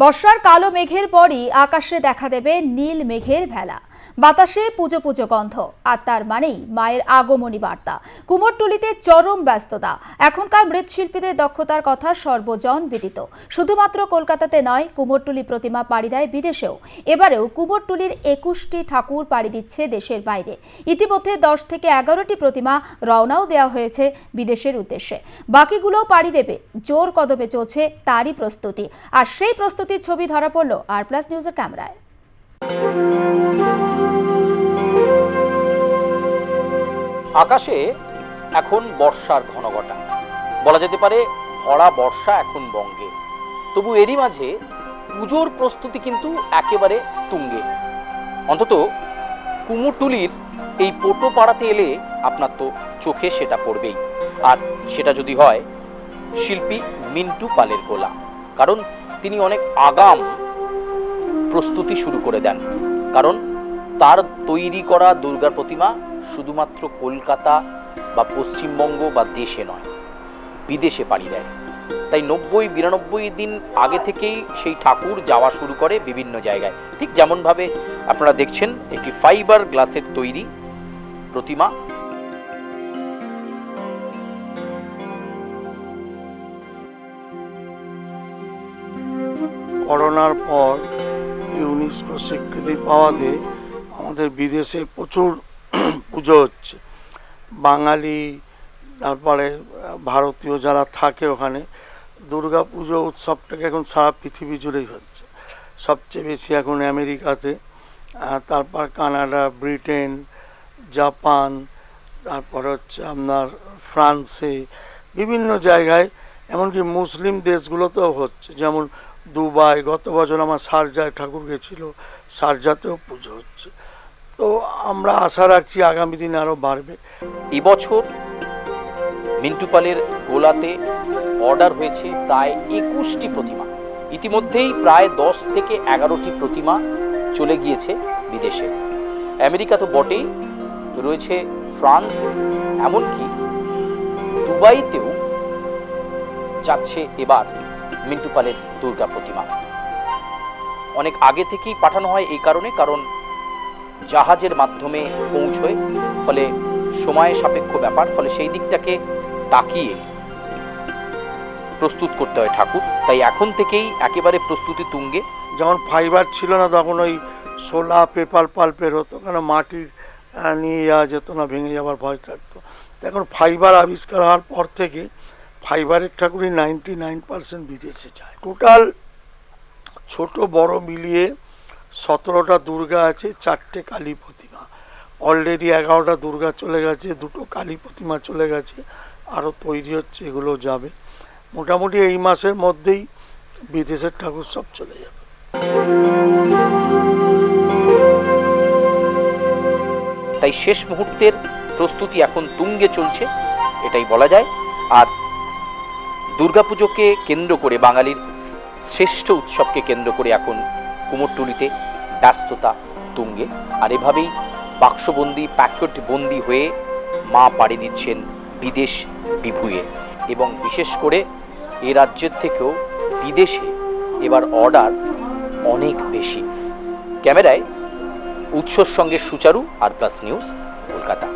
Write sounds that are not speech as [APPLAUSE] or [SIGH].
বর্ষার কালো মেঘের পরই আকাশে দেখা দেবে নীল মেঘের ভেলা। বাতাসে পুজো পুজো গন্ধ। আর তার মানেই মায়ের আগমনী বার্তা। কুমোরটুলিতে চরম ব্যস্ততা। এখনকার মৃৎশিল্পীদের দক্ষতার কথা সর্বজন বিদিত। শুধুমাত্র কলকাতাতে নয়, কুমোরটুলি প্রতিমা পাড়ি দেয় বিদেশেও। এবারেও কুমোরটুলির একুশটি ঠাকুর পাড়ি দিচ্ছে দেশের বাইরে। ইতিমধ্যে দশ থেকে এগারোটি প্রতিমা রওনাও দেওয়া হয়েছে বিদেশের উদ্দেশ্যে। বাকিগুলোও পাড়ি দেবে। জোর কদমে চলছে তারই প্রস্তুতি। আর সেই প্রস্তুতির ছবি ধরা পড়ল আর প্লাস নিউজের ক্যামেরায়। আকাশে এখন বর্ষার ঘনঘটা। বলা যেতে পারে ভরা বর্ষা এখন বঙ্গে। তবু এরই মাঝে পুজোর প্রস্তুতি কিন্তু একেবারে তুঙ্গে। অন্তত কুমোরটুলির এই পোটো পাড়াতে এলে আপনার তো চোখে সেটা পড়বেই। আর সেটা যদি হয়, শিল্পী মিন্টু পালের গোলা। কারণ তিনি অনেক আগাম প্রস্তুতি শুরু করে দেন। কারণ তার তৈরি করা দুর্গা প্রতিমা শুধুমাত্র কলকাতা বা পশ্চিমবঙ্গ বা দেশে নয়, বিদেশে পাড়ি দেয়। তাই নব্বই বিরানব্বই দিন আগে থেকেই সেই ঠাকুর যাওয়া শুরু করে বিভিন্ন জায়গায়। ঠিক যেমনভাবে আপনারা দেখছেন, একটি ফাইবার গ্লাসের তৈরি প্রতিমা। করোনার পর ইউনেস্কো স্বীকৃতি পাওয়াতে আমাদের বিদেশে প্রচুর [CLEARS THROAT] পুজো হচ্ছে। বাঙালি, তারপরে ভারতীয় যারা থাকে ওখানে, দুর্গা পুজো উৎসবটাকে এখন সারা পৃথিবী জুড়েই হচ্ছে। সবচেয়ে বেশি এখন আমেরিকাতে তারপর কানাডা, ব্রিটেন, জাপান, তারপর হচ্ছে আপনার ফ্রান্সে, বিভিন্ন জায়গায়, এমনকি মুসলিম দেশগুলোতেও হচ্ছে। যেমন দুবাই, গত বছর আমার সারজায় ঠাকুর গেছিল, সারজাতেও পুজো হচ্ছে। তো আমরা আশা রাখছি আগামী দিনে আরও বাড়বে। এবছর মিন্টু পালের গোলাতে অর্ডার হয়েছে প্রায় একুশটি প্রতিমা। ইতিমধ্যেই প্রায় দশ থেকে এগারোটি প্রতিমা চলে গিয়েছে বিদেশে। আমেরিকা তো বটেই, রয়েছে ফ্রান্স, এমনকি দুবাইতেও যাচ্ছে এবার মিন্টু পালের দুর্গা প্রতিমা। অনেক আগে থেকেই পাঠানো হয় এই কারণে, কারণ জাহাজের মাধ্যমে পৌঁছয়, ফলে সময় সাপেক্ষ ব্যাপার, ফলে সেই দিকটাকে তাকিয়ে প্রস্তুত করতে হয় ঠাকুর। তাই এখন থেকেই একেবারে প্রস্তুতি তুঙ্গে। যখন ফাইবার ছিল না, তখন ওই সোলা পেপার পাল্পের হতো, কেন মাটির নিয়ে যাওয়া যেত না, ভেঙে যাওয়ার ভয় থাকতো। এখন ফাইবার আবিষ্কার হওয়ার পর থেকে ফাইবারের ঠাকুরই নাইনটি নাইন পার্সেন্ট বিদেশে যায়। টোটাল ছোট বড় মিলিয়ে সতেরোটা দুর্গা আছে, চারটে কালী প্রতিমা। অলরেডি এগারোটা দুর্গা চলে গেছে, দুটো কালী প্রতিমা চলে গেছে আরও তৈরি হচ্ছে, এগুলো যাবে। মোটামুটি এই মাসের মধ্যেই বিদেশের ঠাকুর সব চলে যাবে। তাই শেষ মুহূর্তের প্রস্তুতি এখন তুঙ্গে চলছে, এটাই বলা যায়। আর দুর্গাপুজোকে কেন্দ্র করে, বাঙালির শ্রেষ্ঠ উৎসবকে কেন্দ্র করে এখন কুমোরটুলিতে ব্যস্ততা তুঙ্গে। আর এভাবেই বাক্সবন্দি প্যাকেট বন্দি হয়ে মা পাড়ি দিচ্ছেন বিদেশ বিভুয়ে এবং বিশেষ করে এ রাজ্যের থেকেও বিদেশে এবার অর্ডার অনেক বেশি। ক্যামেরায় উৎসর সঙ্গে সুচারু আর প্লাস নিউজ কলকাতা।